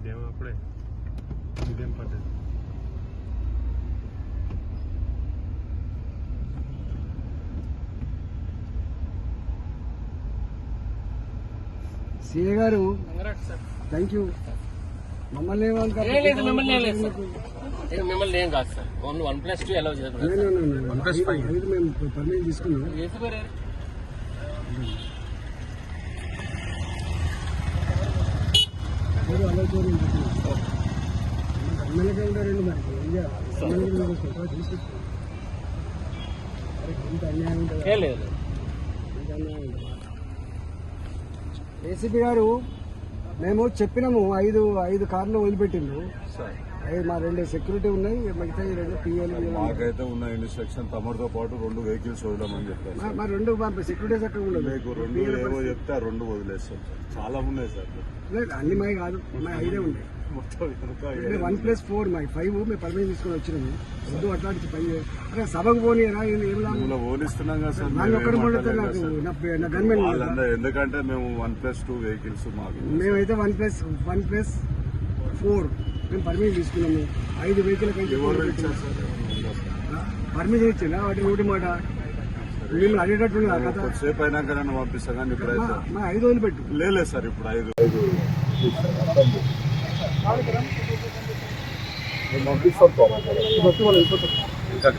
ఇదేమో అప్పుడే ఇదేం పద్ధతి సిఏ గారు థ్యాంక్ యూ మమ్మల్ని ఏమంటారు? ఏం లేదు మిమ్మల్ని ఏం లేదు సార్ ఏం మిమ్మల్ని ఏం కాదు sir only one plus two ఎలా లే, చేసుకున్నారు లే, లే, లే. ఐదు- ఐదు మేము పర్మిషన్ తీసుకున్నాం ఏం లేదు ఏసీపీ గారు మేము చెప్పినాము ఐదు ఐదు కార్లు వదిలిపెట్టిండు సార్ మా రెండు సెక్యూరిటీ ఉన్నాయి మిగతా ఈ రెండు పిఎల్ మాకైతే ఉన్న ఇన్స్ట్రక్షన్ తమరితో పాటు రెండు వెహికల్స్ వదలమని చెప్పారు మా రెండు సెక్యూరిటీస్ అక్కడ ఉండదు మీకు రెండు ఏవో చెప్తే రెండు వదిలేస్తాం చాలా ఉన్నాయి సార్. లేదు అన్ని మావి కాదు. మా ఐదే ఉన్నాయి వన్ ప్లస్ ఫోర్ మై ఫైవ్ మేము పర్మిషన్ తీసుకొని వచ్చినాము. వద్దు అట్లాంటి పని చేయ- అరే సభకు మిమ్మల్ని ఓనిస్తున్నాం కదా సార్ నాకు గన్మెన్ ఎందుకంటే మేము వన్ ప్లస్ టూ వెహికల్స్ మాకు. మేమైతే one plus one plus four. మేము పర్మిషన్ తీసుకున్నాము. ఐదు వెహికల్ ఎవరు ఇచ్చారు సార్. పర్మిషన్ ఇచ్చిందా? వాటి నోటి మాట? మిమ్మల్ని అడిగేటట్టు అయినాక నన్ను పంపిస్తాం కానీ ఐదు వదిలి పెట్టు. లేదు సార్ ఇప్పుడు ఐదు. పంపిస్తాం ఇంకా